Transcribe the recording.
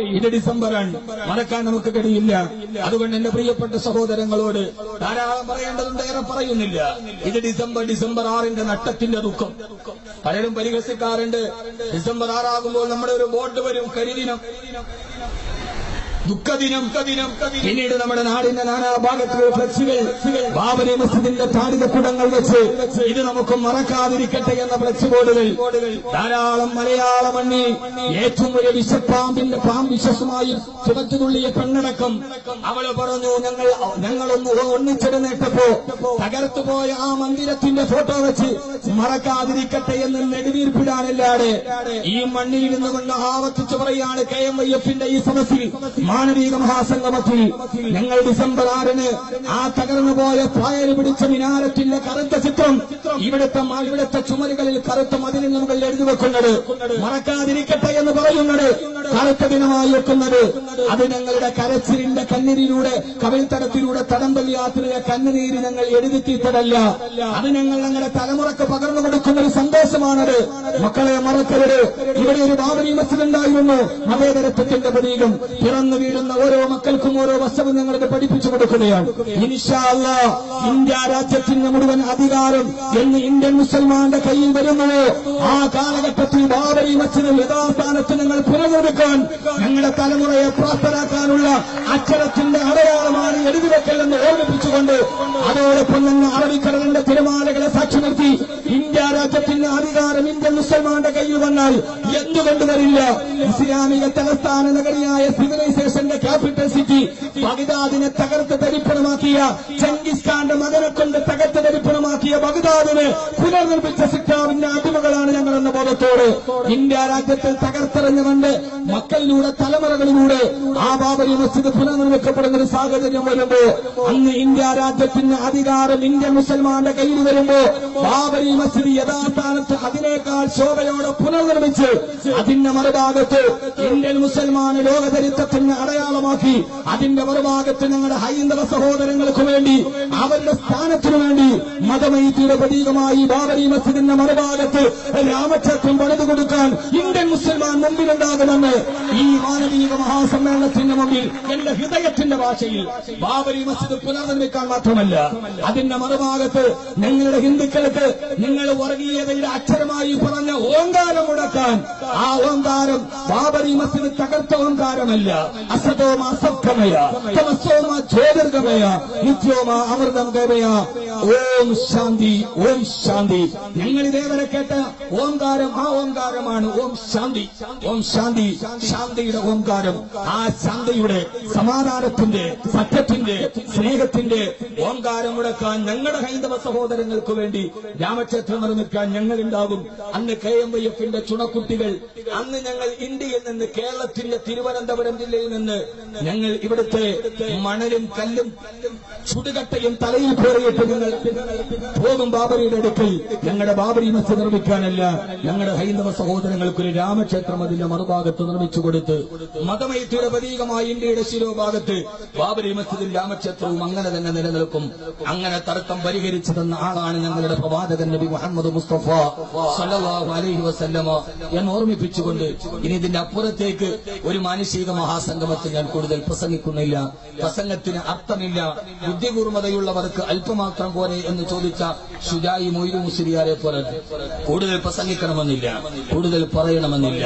ഇത് ഡിസംബറാണ്. മറക്കാൻ നമുക്ക് കഴിയില്ല. അതുകൊണ്ട് എന്റെ പ്രിയപ്പെട്ട സഹോദരങ്ങളോട് ധാരാളം പറയേണ്ടതുണ്ട് ഏറെ പറയുന്നില്ല. ഇത് ഡിസംബർ ഡിസംബർ ആറിന്റെ നട്ടത്തിന്റെ ദുഃഖം. പലരും പരിഹസിക്കാറുണ്ട് ഡിസംബർ ആറാകുമ്പോൾ നമ്മുടെ ഒരു ബോട്ട് വരും കരിദിനം. ദുഃഖദിനം ദിനം പിന്നീട് നമ്മുടെ നാടിന്റെ നാനാ ഭാഗത്തുള്ള ഫ്ലക്സുകൾ ബാബരി മസ്ജിദിന്റെ താടികക്കുടങ്ങൾ വെച്ച് ഇത് നമുക്ക് മറക്കാതിരിക്കട്ടെ എന്ന ഫ്ലക്സ് ബോർഡുകൾ. ധാരാളം മലയാള മണ്ണിൽ ഏറ്റവും വലിയ വിഷപ്പാമ്പിന്റെ പാമ്പ് വിശ്വസമായി ചുമത്തുതുള്ളിയ തുള്ളിയ പെണ്ണടക്കം. അവൾ പറഞ്ഞു ഞങ്ങൾ ഞങ്ങളൊന്ന് ഒന്നിച്ചെടുന്നേറ്റപ്പോ തകർത്തുപോയ ആ മന്ദിരത്തിന്റെ ഫോട്ടോ വെച്ച് മറക്കാതിരിക്കട്ടെ എന്ന് നെടുവീർപ്പിടാനല്ലാതെ ഈ മണ്ണിൽ നിന്നുകൊണ്ട് ആവർത്തിച്ചു പറയാണ് കെ എം വൈ എഫിന്റെ ഈ സദസ്സിൽ മാനവിക മഹാസംഗമത്തിൽ ഞങ്ങൾ ഡിസംബർ ആറിന് ആ തകർന്നു പോയ പായൽ പിടിച്ച മിനാരത്തിന്റെ കറുത്ത ചിത്രം ഇവിടുത്തെ ഇവിടുത്തെ ചുമരുകളിൽ കറുത്ത മതിലിന് മുകളിൽ എഴുതി വെക്കുന്നത്. മറക്കാതിരിക്കട്ടെ എന്ന് പറയുന്നത് കറുത്ത ദിനമായി വെക്കുന്നത്. അത് ഞങ്ങളുടെ കരച്ചിലിന്റെ കണ്ണീരിലൂടെ കവിൽത്തടത്തിലൂടെ തടമ്പൽ യാത്രയിലെ കണ്ണുനീര് ഞങ്ങൾ എഴുതിത്തീർത്തതല്ല അത് ഞങ്ങൾ ഞങ്ങളുടെ തലമുറയ്ക്ക് പകർന്നു സന്ദേശമാണത് മക്കളെ മറക്കരുത്. ഇവിടെ ഒരു ബാബരി മസ്ജിദ് ഉണ്ടായിരുന്നു. മതേതരത്വത്തിന്റെ പ്രതീകം. പിറന്നു വീഴുന്ന ഓരോ മക്കൾക്കും ഓരോ വസ്ത്രവും ഞങ്ങൾക്ക് പഠിപ്പിച്ചു കൊടുക്കുകയാണ്. ഇൻഷാല്ല ഇന്ത്യ രാജ്യത്തിന്റെ മുഴുവൻ അധികാരം എന്ന് ഇന്ത്യൻ മുസൽമാന്റെ കയ്യിൽ വരുന്നുവോ ആ കാലഘട്ടത്തിൽ ബാബരി മസ്ജിദ് യഥാസ്ഥാനത്ത് ഞങ്ങൾ പുനർനിർമ്മിക്കാൻ ഞങ്ങളുടെ തലമുറയെ പ്രാപ്തരാക്കാനുള്ള അക്ഷരത്തിന്റെ അടയാളമാണ് എഴുതി എന്ന് ഓർമ്മിപ്പിച്ചുകൊണ്ട് അതോടൊപ്പം തന്നെ അറബിക്കടലിന്റെ തിരമാലകളെ സാക്ഷി നിർത്തി ഇന്ത്യ രാജ്യത്തിന്റെ അധികാരം ഇന്ത്യൻ മുസൽമാന്റെ കയ്യിൽ വന്നാൽ എന്തുകൊണ്ട് വരില്ല? ഇസ്ലാമിക തലസ്ഥാന നഗരിയായ സിവിലൈസേഷന്റെ ക്യാപിറ്റൽ സിറ്റി ബഗ്ദാദിനെ തകർത്ത് തരിപ്പണമാക്കിയ ചെങ്കിസ് ഖാന്റെ മകനെ കൊണ്ട് തകർത്ത് തരിപ്പണമാക്കിയ ബഗ്ദാദിനെ പുനർനിർമ്മിച്ച സിക്കാവിന്റെ അടിമകളാണ് ഞങ്ങൾ ഇന്ത്യ രാജ്യത്തെ തകർത്തെറിഞ്ഞുകൊണ്ട് മക്കളിലൂടെ തലമുറകളിലൂടെ ആ ബാബരി മസ്ജിദ് പുനർനിർമ്മിക്കപ്പെടുന്ന ഒരു സാഹചര്യം വരുമ്പോ അന്ന് ഇന്ത്യ രാജ്യത്തിന് അധികാരം ഇന്ത്യൻ മുസൽമാന്റെ കയ്യിൽ വരുമ്പോ ബാബരി മസ്ജിദ് യഥാസ്ഥാനത്ത് അതിനേക്കാൾ ശോഭയോടെ പുനർനിർമ്മിച്ച് അതിന്റെ മറുഭാഗത്ത് ഇന്ത്യൻ മുസൽമാൻ ലോകചരിത്രത്തിന് അടയാളമാക്കി അതിന്റെ മറുഭാഗത്ത് ഞങ്ങളുടെ ഹൈന്ദവ സഹോദരങ്ങൾക്ക് വേണ്ടി അവരുടെ സ്ഥാനത്തിനു വേണ്ടി മതമൈത്രിയുടെ പ്രതീകമായി ബാബരി മസ്ജിദിന്റെ മറുഭാഗത്ത് രാമക്ഷേത്രം പണിതു കൊടുക്കാൻ ഇന്ത്യൻ മുസൽമാൻ മുമ്പിലുണ്ടാകുമെന്ന് ഈ മാനവീക മഹാസമ്മേളനത്തിന്റെ മുമ്പിൽ എന്റെ ഹൃദയത്തിന്റെ ഭാഷയിൽ ബാബരി മസ്ജിദ് പുനർനിർമ്മിക്കാൻ മാത്രമല്ല അതിന്റെ മറുഭാഗത്ത് നിങ്ങളുടെ ഹിന്ദുക്കൾക്ക് നിങ്ങൾ വർഗീയതയുടെ അക്ഷരമായി പറഞ്ഞ ഓങ്കാരം മുടക്കാൻ ആ ഓങ്കാരം ബാബരി മസ്ജിദ് തകർത്ത ഓങ്കാരമല്ല. അസതോമ അസത്കമയ തമസോമ ജ്യോതിർഗമയ നിത്യോമ അമൃതം ഗമയ ഓം ശാന്തി ഓം ശാന്തി. ഞങ്ങൾ ഇതേവരെ കേട്ട ഓംകാരം ആ ഓംകാരമാണ് ഓം ശാന്തി. ഓം ശാന്തി. ശാന്തിയുടെ ഓംകാരം. ആ ശാന്തിയുടെ സമാധാനത്തിന്റെ സത്യത്തിന്റെ സ്നേഹത്തിന്റെ ഓംകാരം മുടക്കാൻ ഞങ്ങളുടെ ഹൈന്ദവ സഹോദരങ്ങൾക്ക് വേണ്ടി രാമക്ഷേത്രം നിർമ്മിക്കാൻ ഞങ്ങൾ ഉണ്ടാകും അന്ന് കെ എം വൈ എഫിന്റെ ചുണക്കുട്ടികൾ അന്ന് ഞങ്ങൾ ഇന്ത്യയിൽ നിന്ന് കേരളത്തിന്റെ തിരുവനന്തപുരം ജില്ലയിൽ നിന്ന് ഞങ്ങൾ ഇവിടുത്തെ മണലും കല്ലും ചുടുകട്ടയും തലയിൽ പേറിയിട്ട് ഞങ്ങൾ പോകും ബാബരിയുടെ അടുക്കൽ. ഞങ്ങളുടെ ബാബരി മസ്ജിദ് നിർമ്മിക്കാനല്ല ഞങ്ങളുടെ ഹൈന്ദവ സഹോദരങ്ങൾക്ക് ഒരു രാമക്ഷേത്രം അതിന്റെ മറുഭാഗത്ത് നിർമ്മിച്ചു കൊടുത്ത് മതമൈത്രിയുടെ പ്രതീകമായ ഇന്ത്യയുടെ ശിരോഭാഗത്ത് ബാബരി മസ്ജിദും രാമക്ഷേത്രവും അങ്ങനെ തന്നെ നിലനിൽക്കും. അങ്ങനെ തർക്കം പരിഹരിച്ചു തന്ന ആളാണ് ഞങ്ങളുടെ പ്രവാചകൻ നബി മുഹമ്മദ് മുസ്തഫ സല്ലല്ലാഹു അലൈഹി വസല്ലമ എന്ന് ഓർമ്മിപ്പിച്ചുകൊണ്ട് ഇനി ഇതിന്റെ അപ്പുറത്തേക്ക് ഒരു മാനുഷിക മഹാസംഗമത്തിൽ ഞാൻ കൂടുതൽ പ്രസംഗിക്കുന്നില്ല. പ്രസംഗത്തിന് അർത്ഥമില്ല. ബുദ്ധികൂർമ്മതയുള്ളവർക്ക് അല്പമാത്രം പോലെ എന്ന് ചോദിച്ച ഷുജായി മൊയ്തു മുസ്ലിയാരെ പോലെ കൂടുതൽ പ്രസംഗിക്കണമെന്നില്ല. കൂടുതൽ പറയണമെന്നില്ല.